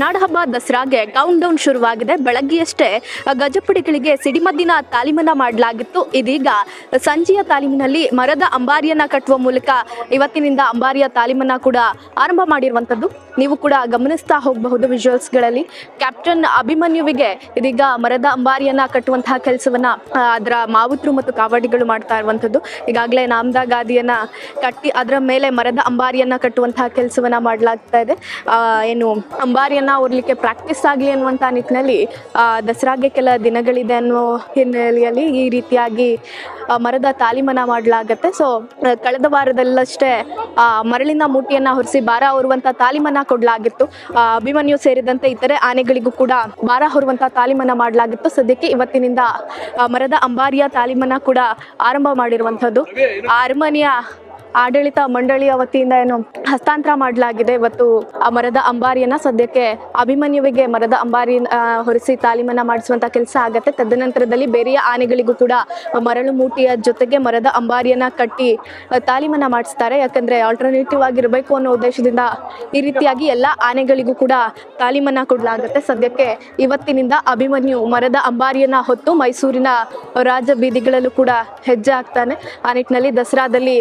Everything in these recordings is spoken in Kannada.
ನಾಡಹಬ್ಬ ದಸರಾಗೆ ಕೌಂಟ್ ಡೌನ್ ಶುರುವಾಗಿದೆ. ಬೆಳಗ್ಗೆಯಷ್ಟೇ ಗಜಪುಡಿಗಳಿಗೆ ಸಿಡಿಮದ್ದಿನ ತಾಲೀಮನ್ನ ಮಾಡಲಾಗಿತ್ತು. ಇದೀಗ ಸಂಜೆಯ ತಾಲೀಮಿನಲ್ಲಿ ಮರದ ಅಂಬಾರಿಯನ್ನ ಕಟ್ಟುವ ಮೂಲಕ ಇವತ್ತಿನಿಂದ ಅಂಬಾರಿಯ ತಾಲೀಮನ್ನ ಕೂಡ ಆರಂಭ ಮಾಡಿರುವಂಥದ್ದು ನೀವು ಕೂಡ ಗಮನಿಸ್ತಾ ಹೋಗಬಹುದು ವಿಜುವಲ್ಸ್ಗಳಲ್ಲಿ ಕ್ಯಾಪ್ಟನ್ ಅಭಿಮನ್ಯುವಿಗೆ ಇದೀಗ ಮರದ ಅಂಬಾರಿಯನ್ನ ಕಟ್ಟುವಂತಹ ಕೆಲಸವನ್ನ ಅದರ ಮಾವುತರು ಮತ್ತು ಕಾವಡಿಗಳು ಮಾಡ್ತಾ ಇರುವಂಥದ್ದು ಈಗಾಗಲೇ ನಾಮದಾ ಗಾದಿಯನ್ನ ಕಟ್ಟಿ ಅದರ ಮೇಲೆ ಮರದ ಅಂಬಾರಿಯನ್ನ ಕಟ್ಟುವಂತಹ ಕೆಲಸವನ್ನ ಮಾಡಲಾಗ್ತಾ ಇದೆ. ಏನು ಏನು ಅಂಬಾರಿಯನ್ನ ಹೊರಲಿಕ್ಕೆ ಪ್ರಾಕ್ಟೀಸ್ ಆಗಲಿ ಅನ್ನುವಂಥ ನಿಟ್ಟಿನಲ್ಲಿ ದಸರಾಗೆ ಕೆಲ ದಿನಗಳಿದೆ ಅನ್ನೋ ಹಿನ್ನೆಲೆಯಲ್ಲಿ ಈ ರೀತಿಯಾಗಿ ಮರದ ತಾಲೀಮನ ಮಾಡಲಾಗತ್ತೆ. ಸೊ ಕಳೆದ ವಾರದಲ್ಲಷ್ಟೇ ಮರಳಿನ ಮೂಟಿಯನ್ನ ಹೊರಿಸಿ ಭಾರ ಹೊರುವಂತ ತಾಲೀಮನ ಕೊಡಲಾಗಿತ್ತು. ಅಭಿಮನ್ಯು ಸೇರಿದಂತೆ ಇತರೆ ಆನೆಗಳಿಗೂ ಕೂಡ ಭಾರ ಹೊರುವಂತ ತಾಲೀಮನ ಮಾಡಲಾಗಿತ್ತು. ಸದ್ಯಕ್ಕೆ ಇವತ್ತಿನಿಂದ ಮರದ ಅಂಬಾರಿಯ ತಾಲೀಮನ ಕೂಡ ಆರಂಭ ಮಾಡಿರುವಂಥದ್ದು. ಆ ಅರಮನೆಯ ಆಡಳಿತ ಮಂಡಳಿಯ ವತಿಯಿಂದ ಏನು ಹಸ್ತಾಂತರ ಮಾಡಲಾಗಿದೆ. ಇವತ್ತು ಆ ಮರದ ಅಂಬಾರಿಯನ್ನ ಸದ್ಯಕ್ಕೆ ಅಭಿಮನ್ಯುವಿಗೆ ಮರದ ಅಂಬಾರಿ ಹೊರಿಸಿ ತಾಲೀಮನ್ನ ಮಾಡಿಸುವಂತ ಕೆಲಸ ಆಗತ್ತೆ. ತದನಂತರದಲ್ಲಿ ಬೇರೆಯ ಆನೆಗಳಿಗೂ ಕೂಡ ಮರಳು ಮೂಟಿಯ ಜೊತೆಗೆ ಮರದ ಅಂಬಾರಿಯನ್ನ ಕಟ್ಟಿ ತಾಲೀಮನ್ನ ಮಾಡಿಸ್ತಾರೆ. ಯಾಕಂದ್ರೆ ಆಲ್ಟರ್ನೇಟಿವ್ ಆಗಿರಬೇಕು ಅನ್ನೋ ಉದ್ದೇಶದಿಂದ ಈ ರೀತಿಯಾಗಿ ಎಲ್ಲ ಆನೆಗಳಿಗೂ ಕೂಡ ತಾಲೀಮನ್ನ ಕೊಡಲಾಗುತ್ತೆ. ಸದ್ಯಕ್ಕೆ ಇವತ್ತಿನಿಂದ ಅಭಿಮನ್ಯು ಮರದ ಅಂಬಾರಿಯನ್ನ ಹೊತ್ತು ಮೈಸೂರಿನ ರಾಜ ಬೀದಿಗಳಲ್ಲೂ ಕೂಡ ಹೆಜ್ಜೆ ಹಾಕ್ತಾನೆ. ಆ ನಿಟ್ಟಿನಲ್ಲಿ ದಸರಾದಲ್ಲಿ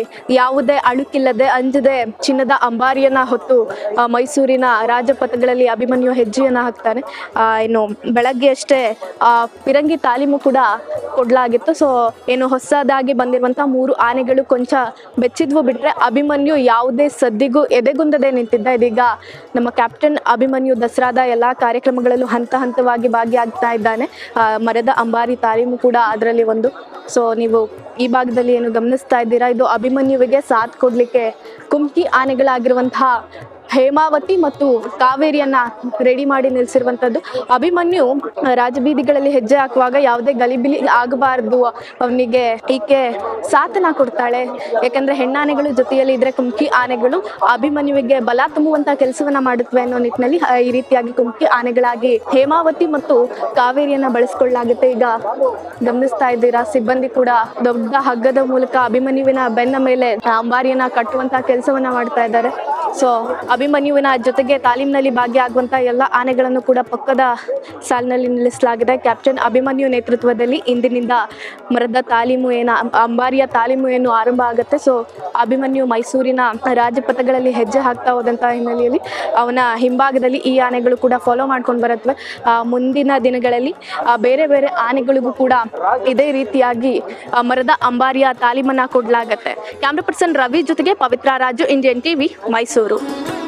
ಯಾವುದೇ ಅಣುಕಿಲ್ಲದೆ ಅಂಜದೆ ಚಿನ್ನದ ಅಂಬಾರಿಯನ್ನ ಹೊತ್ತು ಮೈಸೂರಿನ ರಾಜಪಥಗಳಲ್ಲಿ ಅಭಿಮನ್ಯು ಹೆಜ್ಜೆಯನ್ನ ಹಾಕ್ತಾನೆ. ಏನು ಬೆಳಗ್ಗೆ ಅಷ್ಟೇ ಪಿರಂಗಿ ತಾಲೀಮು ಕೂಡ ಕೊಡ್ಲಾಗಿತ್ತು. ಸೊ ಏನು ಹೊಸದಾಗಿ ಬಂದಿರುವಂತ ಮೂರು ಆನೆಗಳು ಕೊಂಚ ಬೆಚ್ಚಿದ್ವು ಬಿಟ್ರೆ ಅಭಿಮನ್ಯು ಯಾವುದೇ ಸದ್ದಿಗೂ ಎದೆಗುಂದದೆ ನಿಂತಿದ್ದ. ಇದೀಗ ನಮ್ಮ ಕ್ಯಾಪ್ಟನ್ ಅಭಿಮನ್ಯು ದಸರಾದ ಎಲ್ಲ ಕಾರ್ಯಕ್ರಮಗಳಲ್ಲೂ ಹಂತ ಹಂತವಾಗಿ ಭಾಗಿಯಾಗ್ತಾ ಇದ್ದಾನೆ. ಮರದ ಅಂಬಾರಿ ತಾಲೀಮು ಕೂಡ ಅದರಲ್ಲಿ ಒಂದು. ಸೊ ನೀವು ಈ ಭಾಗದಲ್ಲಿ ಏನು ಗಮನಿಸ್ತಾ ಇದ್ದೀರಾ? ಇದು ಅಭಿಮನ್ಯುವಿಗೆ ಸಾಥ್ ಕೊಡ್ಲಿಕ್ಕೆ ಕುಮ್ಕಿ ಆನೆಗಳಾಗಿರುವಂತಹ ಹೇಮಾವತಿ ಮತ್ತು ಕಾವೇರಿಯನ್ನ ರೆಡಿ ಮಾಡಿ ನಿಲ್ಲಿಸಿರುವಂತದ್ದು ಅಭಿಮನ್ಯು ರಾಜಬೀದಿಗಳಲ್ಲಿ ಹೆಜ್ಜೆ ಹಾಕುವಾಗ ಯಾವುದೇ ಗಲಿಬಿಲಿ ಆಗಬಾರದು. ಅವನಿಗೆ ಈಕೆ ಸಾಥನ ಕೊಡ್ತಾಳೆ. ಯಾಕಂದ್ರೆ ಹೆಣ್ಣಾನೆಗಳು ಜೊತೆಯಲ್ಲಿ ಇದ್ರೆ ಕುಮ್ಕಿ ಆನೆಗಳು ಅಭಿಮನ್ಯುವಿಗೆ ಬಲ ತುಂಬುವಂತ ಕೆಲಸವನ್ನ ಮಾಡುತ್ತವೆ ಅನ್ನೋ ನಿಟ್ಟಿನಲ್ಲಿ ಈ ರೀತಿಯಾಗಿ ಕುಮ್ಕಿ ಆನೆಗಳಾಗಿ ಹೇಮಾವತಿ ಮತ್ತು ಕಾವೇರಿಯನ್ನ ಬಳಸ್ಕೊಳ್ಳಲಾಗುತ್ತೆ ಈಗ ಗಮನಿಸ್ತಾ ಇದ್ದೀರಾ, ಸಿಬ್ಬಂದಿ ಕೂಡ ದೊಡ್ಡ ಹಗ್ಗದ ಮೂಲಕ ಅಭಿಮನ್ಯುವಿನ ಬೆನ್ನ ಮೇಲೆ ಅಂಬಾರಿಯನ್ನ ಕಟ್ಟುವಂತ ಕೆಲಸವನ್ನ ಮಾಡ್ತಾ ಇದ್ದಾರೆ. ಸೊ ಅಭಿಮನ್ಯುವಿನ ಜೊತೆಗೆ ತಾಲೀಮ್ನಲ್ಲಿ ಭಾಗಿಯಾಗುವಂತ ಎಲ್ಲ ಆನೆಗಳನ್ನು ಕೂಡ ಪಕ್ಕದ ಸಾಲಿನಲ್ಲಿ ನಿಲ್ಲಿಸಲಾಗಿದೆ. ಕ್ಯಾಪ್ಟನ್ ಅಭಿಮನ್ಯು ನೇತೃತ್ವದಲ್ಲಿ ಇಂದಿನಿಂದ ಮರದ ತಾಲೀಮು ಏನ ಅಂಬಾರಿಯ ತಾಲೀಮು ಏನು ಆರಂಭ ಆಗುತ್ತೆ. ಸೊ ಅಭಿಮನ್ಯು ಮೈಸೂರಿನ ರಾಜಪಥಗಳಲ್ಲಿ ಹೆಜ್ಜೆ ಹಾಕ್ತಾ ಹೋದಂಥ ಹಿನ್ನೆಲೆಯಲ್ಲಿ ಅವನ ಹಿಂಭಾಗದಲ್ಲಿ ಈ ಆನೆಗಳು ಕೂಡ ಫಾಲೋ ಮಾಡ್ಕೊಂಡು ಬರುತ್ತವೆ. ಮುಂದಿನ ದಿನಗಳಲ್ಲಿ ಬೇರೆ ಬೇರೆ ಆನೆಗಳಿಗೂ ಕೂಡ ಇದೇ ರೀತಿಯಾಗಿ ಮರದ ಅಂಬಾರಿಯ ತಾಲೀಮನ್ನ ಕೊಡಲಾಗತ್ತೆ. ಕ್ಯಾಮ್ರಾ ಪರ್ಸನ್ ರವಿ ಜೊತೆಗೆ ಪವಿತ್ರ ರಾಜು ಇಂಡಿಯನ್ ಟಿವಿ ಮೈಸೂರು